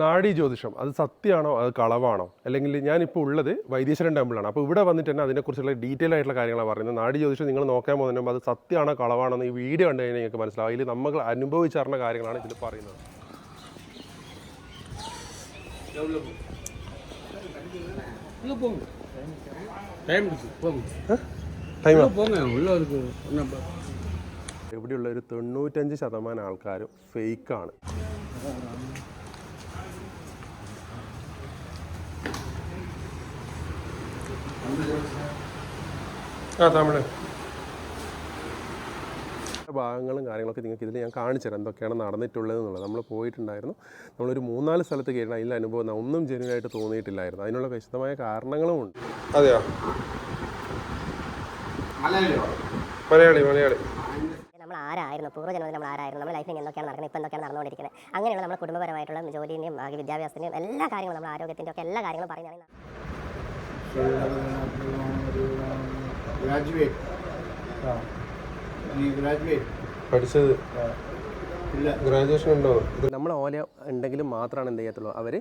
നാഡി ജ്യോതിഷം അത് സത്യമാണോ അത് കളവാണോ? അല്ലെങ്കിൽ ഞാനിപ്പോൾ ഉള്ളത് വൈദ്യശ്വരൻ ടെമ്പിളാണ്. അപ്പോൾ ഇവിടെ വന്നിട്ട് തന്നെ അതിനെക്കുറിച്ചുള്ള ഡീറ്റെയിൽ ആയിട്ടുള്ള കാര്യങ്ങളാണ് പറയുന്നത്. നാഡി ജ്യോതിഷം നിങ്ങൾ നോക്കാൻ പോകുന്നതിനും അത് സത്യമാണോ കളവാണോ എന്ന് ഈ വീഡിയോ കണ്ടു കഴിഞ്ഞാൽ നിങ്ങൾക്ക് മനസ്സിലാവും. അതിൽ നമ്മൾ അനുഭവിച്ചറിഞ്ഞ കാര്യങ്ങളാണ് ഇതിൽ പറയുന്നത്. ഇവിടെയുള്ള ഒരു തൊണ്ണൂറ്റഞ്ച് ശതമാനം ആൾക്കാരും ഫേക്കാണ് ആ തമിഴ്. ഭാഗങ്ങളും കാര്യങ്ങളൊക്കെ നിങ്ങൾക്ക് ഇതിൽ ഞാൻ കാണിച്ചു തരാം എന്തൊക്കെയാണ് നടന്നിട്ടുള്ളത് എന്നുള്ളത്. നമ്മൾ പോയിട്ടുണ്ടായിരുന്നു. നമ്മളൊരു മൂന്നാൽ സ്ഥലത്ത് കയറി അതിന്റെ അനുഭവം ഒന്നും ആയിട്ട് തോന്നിയിട്ടില്ലായിരുന്നു. അതിനുള്ള വിശദമായ കാരണങ്ങളും ഉണ്ട്. അതെയോ? മലയാളി മലയാളി. നമ്മൾ ആരായിരുന്നു? പൂർവജന്മത്തിൽ നമ്മൾ ആരായിരുന്നു? നമ്മുടെ ലൈഫിൽ എന്തൊക്കെയാണ് നടക്കുന്നത്? ഇപ്പോൾ എന്തൊക്കെയാണ് നടന്നുകൊണ്ടിരിക്കുന്നത്? അങ്ങനെയുള്ള നമ്മുടെ കുടുംബപരമായിട്ടുള്ള ജോലിന്റെയും വിദ്യാഭ്യാസത്തിന്റെയും എല്ലാ കാര്യങ്ങളും നമ്മുടെ ആരോഗ്യത്തിന്റെ ഒക്കെ എല്ലാ കാര്യങ്ങളും പറയുന്നതാണ് ഗ്രാജുവേറ്റ് ഗ്രാജുവേറ്റ് പഠിച്ചത്. ഇല്ല. ഗ്രാജുവേഷൻ ഉണ്ടോ? നമ്മൾ ഓല ഉണ്ടെങ്കിലും മാത്രമാണ് എന്ത് ചെയ്യത്തുള്ളൂ. അവർ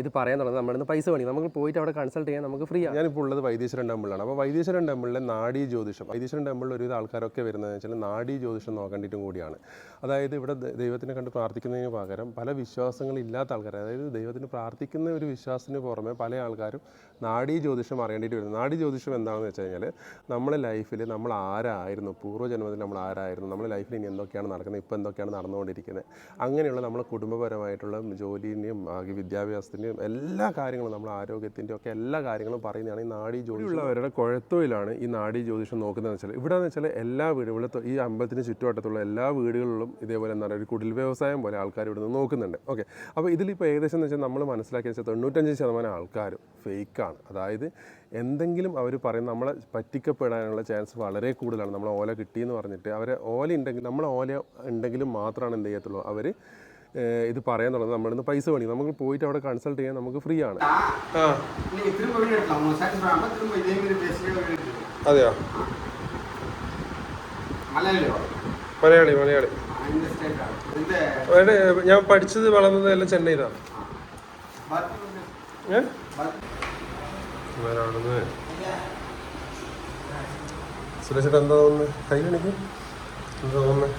ഇത് പറയാൻ തുടങ്ങുന്നത് നമ്മളിന്ന് പൈസ വേണി നമുക്ക് പോയിട്ട് അവിടെ കൺസൾട്ട് ചെയ്യാൻ നമുക്ക് ഫ്രീ ആണ് ഞാനിപ്പോൾ ഉള്ളത് വൈദ്യശ്വരൻ ടെമ്പിളാണ് അപ്പോൾ വൈദ്യശ്വരൻ ടെമ്പിളിലെ നാടി ജ്യോതിഷം. വൈദ്യശ്വരൻ ടെമ്പിളിൽ ഒരുവിധ ആൾക്കാരൊക്കെ വരുന്നതെന്ന് വെച്ചാൽ നാടി ജ്യോതിഷം നോക്കേണ്ടിയിട്ടും കൂടിയാണ്. അതായത് ഇവിടെ ദൈവത്തിനെ കണ്ട് പ്രാർത്ഥിക്കുന്നതിന് പകരം പല വിശ്വാസങ്ങളില്ലാത്ത ആൾക്കാർ അതായത് ദൈവത്തിന് പ്രാർത്ഥിക്കുന്ന ഒരു വിശ്വാസത്തിന് പുറമെ പല ആൾക്കാരും നാഡീ ജ്യോതിഷം അറിയേണ്ടിയിട്ട് വരുന്നു. നാഡീ ജ്യോതിഷം എന്താണെന്ന് വെച്ച് കഴിഞ്ഞാൽ നമ്മുടെ ലൈഫിൽ നമ്മൾ ആരായിരുന്നു? പൂർവജന്മത്തിൽ നമ്മൾ ആരായിരുന്നു? നമ്മുടെ ലൈഫിൽ ഇനി എന്തൊക്കെയാണ് നടക്കുന്നത്? ഇപ്പോൾ എന്തൊക്കെയാണ് നടന്നുകൊണ്ടിരിക്കുന്നത്? അങ്ങനെയുള്ള നമ്മുടെ കുടുംബപരമായിട്ടുള്ള ജോലിന്റെയും ബാക്കി വിദ്യാഭ്യാസത്തിന്റെയും എല്ലാ കാര്യങ്ങളും നമ്മുടെ ആരോഗ്യത്തിന്റെയും ഒക്കെ എല്ലാ കാര്യങ്ങളും പറയുന്നതാണ് ഈ നാഡീ ജ്യോതിഷമുള്ളവരുടെ കുഴത്തൊഴിലാണ് ഈ നാഡീ ജ്യോതിഷം നോക്കുന്നതെന്ന് വെച്ചാൽ ഇവിടെ എന്ന് വെച്ചാൽ എല്ലാ വീടും ഇവിടെ ഈ അമ്പലത്തിന് ചുറ്റുവട്ടത്തുള്ള എല്ലാ വീടുകളിലും ഇതേപോലെ എന്താണ് ഒരു കുടിൽ വ്യവസായം പോലെ ആൾക്കാർ ഇവിടെ നിന്ന് നോക്കുന്നുണ്ട്. ഓക്കെ അപ്പോൾ ഇതിലിപ്പോൾ ഏകദേശം എന്ന് വെച്ചാൽ നമ്മൾ മനസ്സിലാക്കിയെന്ന് വെച്ചാൽ തൊണ്ണൂറ്റഞ്ച് ശതമാനം ആൾക്കാരും ഫേക്കാണ് അതായത് എന്തെങ്കിലും അവർ പറയും നമ്മളെ പറ്റിക്കപ്പെടാനുള്ള ചാൻസ് വളരെ കൂടുതലാണ്. നമ്മൾ ഓല കിട്ടിയെന്ന് പറഞ്ഞിട്ട് അവരെ ഓല ഉണ്ടെങ്കിൽ നമ്മളെ ഓല ഉണ്ടെങ്കിലും മാത്രമാണ് എന്ത് ചെയ്യത്തുള്ളൂ? അവർ ഇത് പറയാൻ തുടങ്ങുന്നത് നമ്മുടെ നിന്ന് പൈസ വേണി. നമുക്ക് പോയിട്ട് അവിടെ കൺസൾട്ട് ചെയ്യാൻ നമുക്ക് ഫ്രീ ആണ്. അതെയോ? മലയാളി മലയാളി. ഞാൻ പഠിച്ചത് വളർന്നത് എല്ലാം ചെന്നൈയിലാണ്. സുരേഷ് എന്താ തോന്നുന്നത് കൈ കാണിക്കും എന്താ തോന്നുന്നത്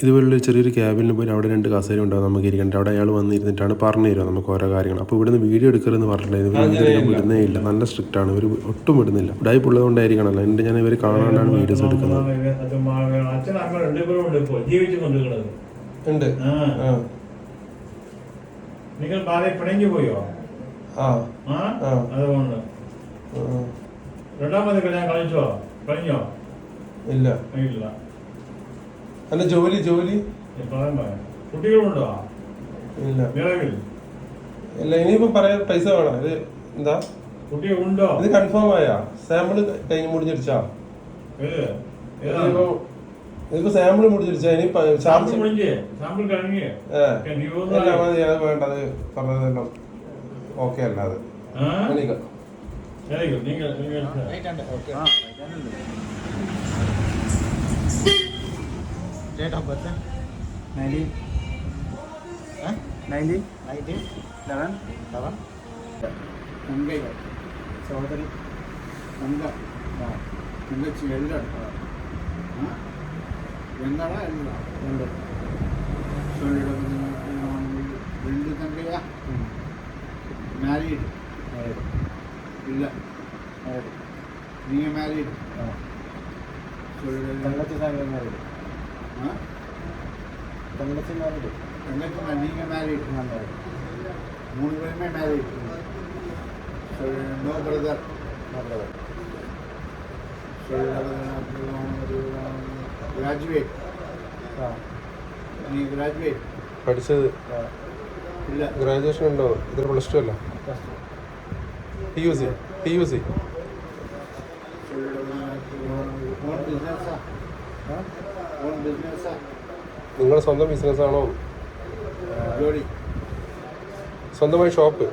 ഇതുപോലുള്ള ചെറിയൊരു ക്യാബിനിൽ പോയി അവിടെ രണ്ട് കസേര ഉണ്ടാവും നമുക്ക് ഇരിക്കേണ്ട അവിടെ അയാൾ വന്നിരുന്നിട്ടാണ് പറഞ്ഞു തരുക നമുക്ക് ഓരോ കാര്യങ്ങൾ. അപ്പോൾ ഇവിടുന്ന് വീഡിയോ എടുക്കരുതെന്ന് പറഞ്ഞിട്ടുണ്ടായിരുന്നു ഇവർ വീഡിയോ വിടുന്നേ ഇല്ല. നല്ല സ്ട്രിക്റ്റ് ആണ്. ഇവർ ഒട്ടും വിടുന്നില്ല. ഡൈപ്പ് ഉള്ളതുകൊണ്ടായിരിക്കണമല്ലോ എന്റെ ഞാൻ ഇവർ കാണാണ്ടാണ് വീഡിയോസ് എടുക്കുന്നത്. രണ്ടാമത് കല്യാണം കളിച്ചോ കഴിഞ്ഞോ? ഇല്ല. ഇല്ല അല്ല ജോലി ജോലി. കുട്ടികളുണ്ടോ? ഇല്ല. നിലവിൽ? ഇല്ല ഇനിയിപ്പോ പറയാൻ പൈസ വേണം. ഇത് എന്താ? കുട്ടികളുണ്ടോ? ഇത് കൺഫേം ആയാ. സാമ്പിൾ കഴിഞ്ഞ് മുടിഞ്ഞിരിച്ചാ ഇനിയിപ്പോ ഇതിപ്പോ സാമ്പിൾ സാമ്പിൾ മുടിഞ്ഞിരിച്ചാ ഇനി ചാർജ് മുടിഞ്ഞ് സാമ്പിൾ കഴിഞ്ഞ് ഏ. നീ ഇല്ല മതി അത് വേണ്ട അത് പറഞ്ഞതെല്ലാം ഓക്കെ അല്ല അത് ആ date of birth nineteen nineteen nineteen eleven eleven தங்கை சகோதரி தங்க தங்கச்சி எழுத என்னடா எழுதா ரெண்டு சொல்லிடம் ரெண்டு தங்கையா மேரீடு மேரீடு இல்லை மேரீடு நீங்கள் மேரீடு சொல்லிடு தங்கச்சி தான் மேரீடு ആ തങ്കച്ചി മാരീഡ് തങ്കച്ചി നീங்க മാരീഡ് മൂന്ന് പേരുമേ married no brother no brother graduate നീ ഗ്രാജുവേറ്റ് പഠിച്ചത് ഇല്ല ഗ്രാജുവേഷൻ ഉണ്ടോ ഇതിൽ പ്ലസ് ടു അല്ല P U C P U C ബിസിനസ്സാ നിങ്ങളുടെ സ്വന്തം ബിസിനസ് ആണോ? ജോലി. സ്വന്തമായി ഷോപ്പ്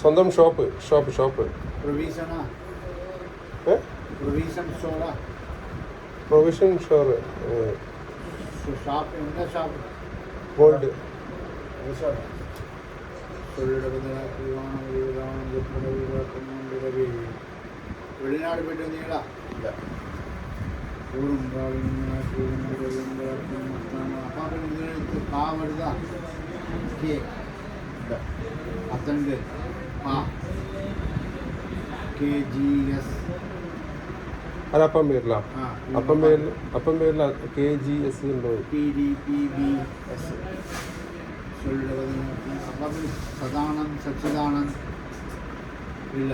സ്വന്തം shop shop shop provision store gold Velinad പോയിട്ട് വന്നീങ്ങളാ അപ്പാ വരുതാ കേ അത്തണ്ട് പാ കെ ജി എസ് അത് അപ്പം പേരിലാ ആ അപ്പം പേരിൽ അപ്പം പേരിൽ കെ ജി എസ് ഉണ്ടോ P D P B S சொல்லுவது അപ്പം സദാനന്ദ് സച്ചിദാനന്ദ് ഇല്ല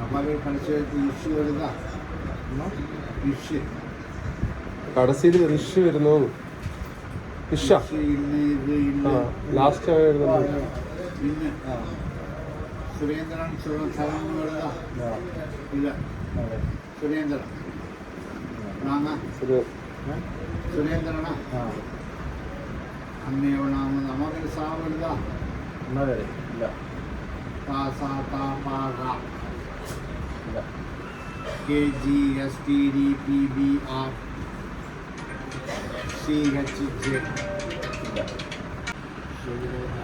അപ്പം അവർ പഠിച്ച ഇഷ്യൂ വരുതാ ഇഷ്യൂ കടസിയിൽ ഋഷി വരുന്നു. ഇഷ ഇല്ല ലാസ്റ്റ് വരുന്നുണ്ട് സുരേന്ദ്രൻ ഇല്ല സുരേന്ദ്രൻ. സുരേന്ദ്രനാ? അമ്മയോടാമത് നമുക്കൊരു സാ വരുതാ താ സാ താ പാ റാ K G S T D P B R C H J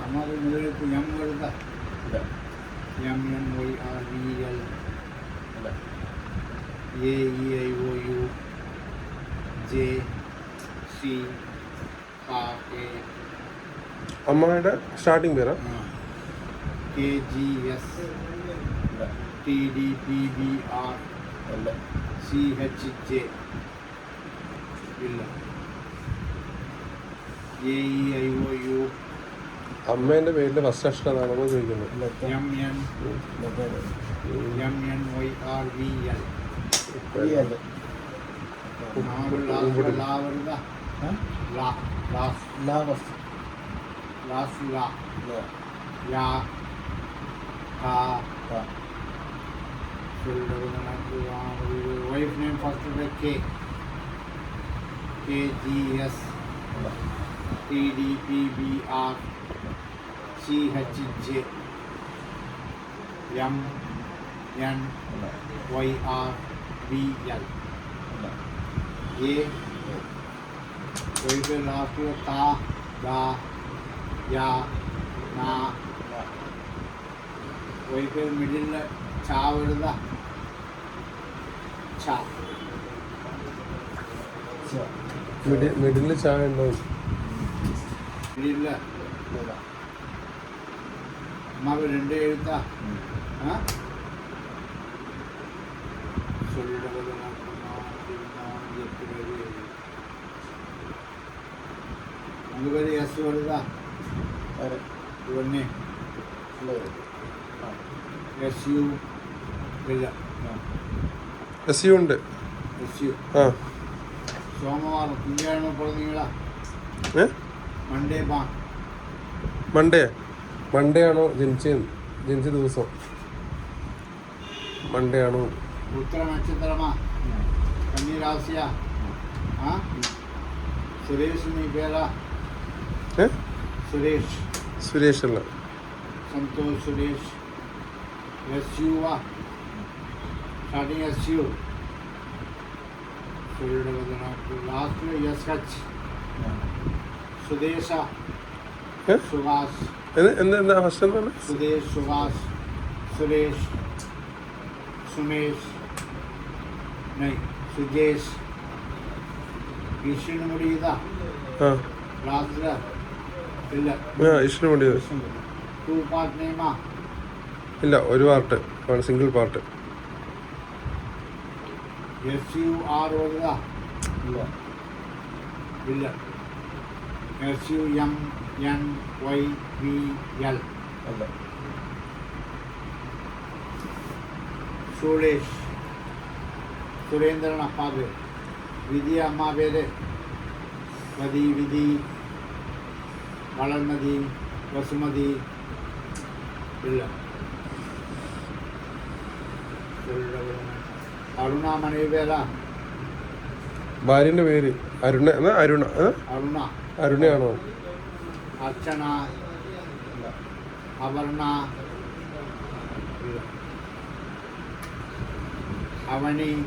আমাদের মেয়েদের M വരുതാ M N Y R V L A E I O U J C R A അമ്മയുടെ സ്റ്റാർട്ടിങ് പേരാ K G S T D P B R C H J ഇല്ല. A E I O U അമ്മേന്റെ പേരിൽ first അക്ഷരം അതാണോ ചോദിക്കുന്നത്? M N M N Y R V L last ലാ യാ കാ wife name first K K G S T D P B R C H J M N Y R B ചാ. Middle ചാ ഉണ്ടാവും അമ്മാവ് രണ്ട് എഴുത്താ. അതുവരെ യെസ് വലുതാ. ഇവന്നെ. എസ് യു ഇല്ല. എസ് യു ഉണ്ട്. എസ് ആ. സോമവാരം മൺഡേ മൺഡേ. മൺഡേ ആണോ ജനിച്ച ജനിച്ച ദിവസം? മൺഡേ ആണോ? ഉത്തര നക്ഷത്രമാ കന്നിരാശിയാ സുരേഷ് നീ പേരാ. സുരേഷ്. സുരേഷ് അല്ല. starting as you. So you never know. Last year, yes, Hutch. Sudesha. Yes? Subhas. And, and then the first name? Sudesh, Subhas, Suresh, Sumesh, no, Sujesh. illa മുടി Ishin രാത്രി Two part മുടി ma. Illa, നെയ്മാ part, ഒരു single part. Part S U R വരുതാ ഇല്ല. S U M N Y V L Suresh. Surendran അപ്പാ പേര് വിധി. അമ്മ പേര് വതി വിധി ഭാര്യന്റെ പേര് അരുണ അരുണ? അരുണ. അരുണയാണോ? അർച്ചന അപർണ അവണി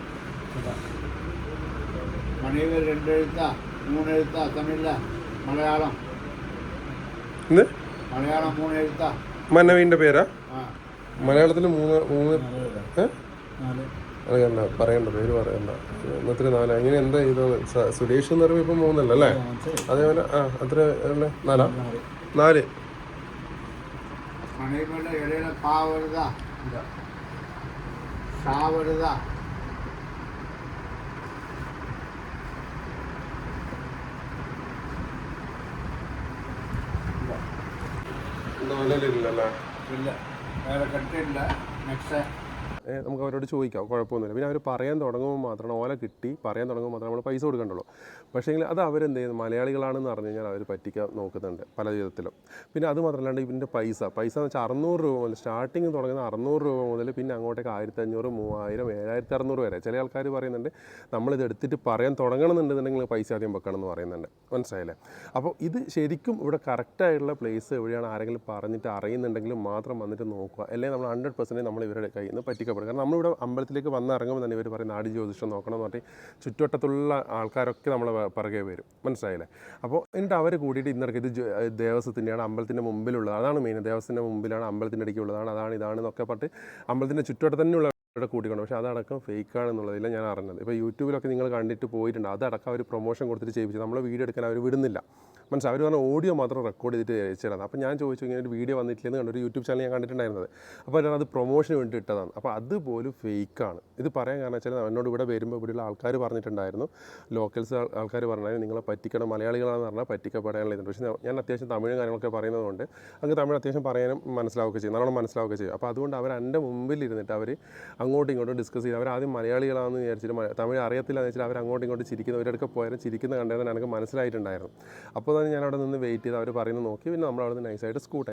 മണിവർ രണ്ടെഴുത്താ മൂന്നെഴുത്താ തമിഴില മലയാളം. മലയാളം മൂന്നെഴുത്താ. മനവിന്റെ പേരാ? ആ. മലയാളത്തിൽ മൂന്ന് മൂന്ന് ഏ? അറിയണ്ട പറയണ്ട പേര് പറയണ്ട. എത്ര നാല. അങ്ങനെ എന്താ ചെയ്തത് സുരേഷ് എന്ന് പറയുമ്പോൾ ഇപ്പം മൂന്നല്ല അല്ലേ? അതേപോലെ ആ അത്ര അല്ലേ നാലാ? നാല്. ഇല്ല. വേറെ കട്ടില്ല. നെക്സ്റ്റ് നമുക്ക് അവരോട് ചോദിക്കാം. കുഴപ്പമൊന്നുമില്ല. പിന്നെ അവർ പറയാൻ തുടങ്ങുമ്പോൾ മാത്രമാണ് ഓല കിട്ടി. പറയാൻ തുടങ്ങുമ്പോൾ മാത്രമേ നമ്മൾ പൈസ കൊടുക്കണ്ടുള്ളൂ. പക്ഷേ അത് അവരെന്ത് ചെയ്യുന്നത് മലയാളികളാണെന്ന് പറഞ്ഞു കഴിഞ്ഞാൽ അവർ പറ്റിക്കാൻ നോക്കുന്നുണ്ട് പല വിധത്തിലും പിന്നെ അത് മാത്രമല്ലാണ്ട് ഇതിന്റെ പൈസ. പൈസ എന്ന് വെച്ചാൽ അറുന്നൂറ് രൂപ മുതൽ സ്റ്റാർട്ടിങ് തുടങ്ങുന്ന അറുന്നൂറ് രൂപ മുതൽ പിന്നെ അങ്ങോട്ടേക്ക് ആയിരത്തഞ്ഞൂറ് മൂവായിരം ഏഴായിരത്തി അറുന്നൂറ് വരെ. ചില ആൾക്കാർ പറയുന്നുണ്ട് നമ്മളിത് എടുത്തിട്ട് പറയാൻ തുടങ്ങണമെന്നുണ്ടെന്നുണ്ടെങ്കിൽ പൈസ ആദ്യം വെക്കണം എന്ന് പറയുന്നുണ്ട്. മനസ്സിലായില്ലേ? അപ്പോൾ ഇത് ശരിക്കും ഇവിടെ കറക്റ്റായിട്ടുള്ള പ്ലേസ് എവിടെയാണ് ആരെങ്കിലും പറഞ്ഞിട്ട് അറിയുന്നുണ്ടെങ്കിൽ മാത്രം വന്നിട്ട് നോക്കുക. അല്ലെങ്കിൽ നമ്മൾ ഹൺഡ്രഡ് പെർസെന്റേജ് നമ്മൾ ഇവരുടെ കയ്യിൽ നിന്ന് പറ്റിക്കാൻ പറ്റിക്കപ്പെടും കാരണം നമ്മളിവിടെ അമ്പലത്തിലേക്ക് വന്ന് ഇറങ്ങുമ്പോൾ തന്നെ ഇവർ പറയും നാടി ജ്യോതിഷം നോക്കണം എന്ന് പറഞ്ഞാൽ ചുറ്റുവട്ടത്തുള്ള ആൾക്കാരൊക്കെ നമ്മൾ പിറകെ വരും. മനസ്സിലായില്ലേ? അപ്പോൾ എന്നിട്ട് അവർ കൂടിയിട്ട് ഇന്നിറക്കി ഇത് ദേവസ്വത്തിന്റെയാണ്. അമ്പലത്തിന്റെ മുമ്പിലുള്ളത്. അതാണ് മെയിൻ ദേവസ്വത്തിന്റെ മുമ്പിലാണ് അമ്പലത്തിന്റെ ഇടയ്ക്കുള്ളതാണ് അതാണ് ഇതാണ് എന്നൊക്കെ പറഞ്ഞിട്ട് അമ്പലത്തിന്റെ ചുറ്റുവട്ടം തന്നെയുള്ള ഇവിടെ കൂട്ടിക്കൊണ്ട് പക്ഷേ അതടക്കം ഫേക്കാണെന്നുള്ളതില്ല ഞാൻ അറിഞ്ഞത്. ഇപ്പോൾ യൂട്യൂബിലൊക്കെ നിങ്ങൾ കണ്ടിട്ട് പോയിട്ടുണ്ട്. അതടക്കം അവർ പ്രൊമോഷൻ കൊടുത്തിട്ട് ചെയ്യിപ്പിച്ചു. നമ്മൾ വീഡിയോ എടുക്കാൻ അവർ വിടുന്നില്ല. മനസ്സിലായി അവർ പറഞ്ഞ ഓഡിയോ മാത്രം റെക്കോർഡ് ചെയ്തിട്ട് അയച്ചിടാം അപ്പോൾ ഞാൻ ചോദിച്ചു ഇങ്ങനെ ഒരു വീഡിയോ വന്നിട്ടില്ലെന്ന് കണ്ടൊരു യൂട്യൂബ് ചാനൽ ഞാൻ കണ്ടിട്ടുണ്ടായിരുന്നത്. അപ്പോൾ അവർ അത് പ്രൊമോഷന് വേണ്ടി ഇട്ടതാണ്. അപ്പോൾ അതുപോലും ഫേക്കാണ് ഇത് പറയാൻ കാരണം വെച്ചാൽ എന്നോട് ഇവിടെ വരുമ്പോൾ ഇവിടെയുള്ള ആൾക്കാർ പറഞ്ഞിട്ടുണ്ടായിരുന്നു. ലോക്കൽസ് ആൾക്കാർ പറഞ്ഞിട്ടുണ്ടായിരുന്നു നിങ്ങളെ പറ്റിക്കണം മലയാളികളാണെന്ന് പറഞ്ഞാൽ പറ്റിക്കപ്പെടാനുള്ള ഇതുണ്ട്. പക്ഷേ ഞാൻ അത്യാവശ്യം തമിഴും കാര്യങ്ങളൊക്കെ പറയുന്നതുകൊണ്ട് അങ്ങ് തമിഴ് അത്യാവശ്യം പറയാനും മനസ്സിലാവുകയൊക്കെ ചെയ്യും. നല്ലോണം മനസ്സിലാവുകയൊക്കെ ചെയ്യും. അപ്പോൾ അതുകൊണ്ട് അവർ എന്റെ മുമ്പിൽ ഇരുന്നിട്ട് അവർ അങ്ങോട്ടും ഇങ്ങോട്ടും ഡിസ്കസ് ചെയ്ത് അവർ ആദ്യം മലയാളികളാണെന്ന് വിചാരിച്ചിട്ട് തമിഴ് അറിയത്തില്ല എന്ന് വെച്ചാൽ അവർ അങ്ങോട്ടും ഇങ്ങോട്ടും ചിരിക്കുന്ന ഒരിടക്ക് പോയാലും ചിരിക്കുന്ന കണ്ടതെന്ന് എനിക്ക് മനസ്സിലായിട്ടുണ്ടായിരുന്നു. അപ്പോൾ ഞാൻ അവിടെ നിന്ന് വെയിറ്റ് ചെയ്ത് അവർ പറയുന്നത് നോക്കി. പിന്നെ നമ്മൾ അവിടെ നിന്ന് നൈസായിട്ട് സ്കൂട്ടായി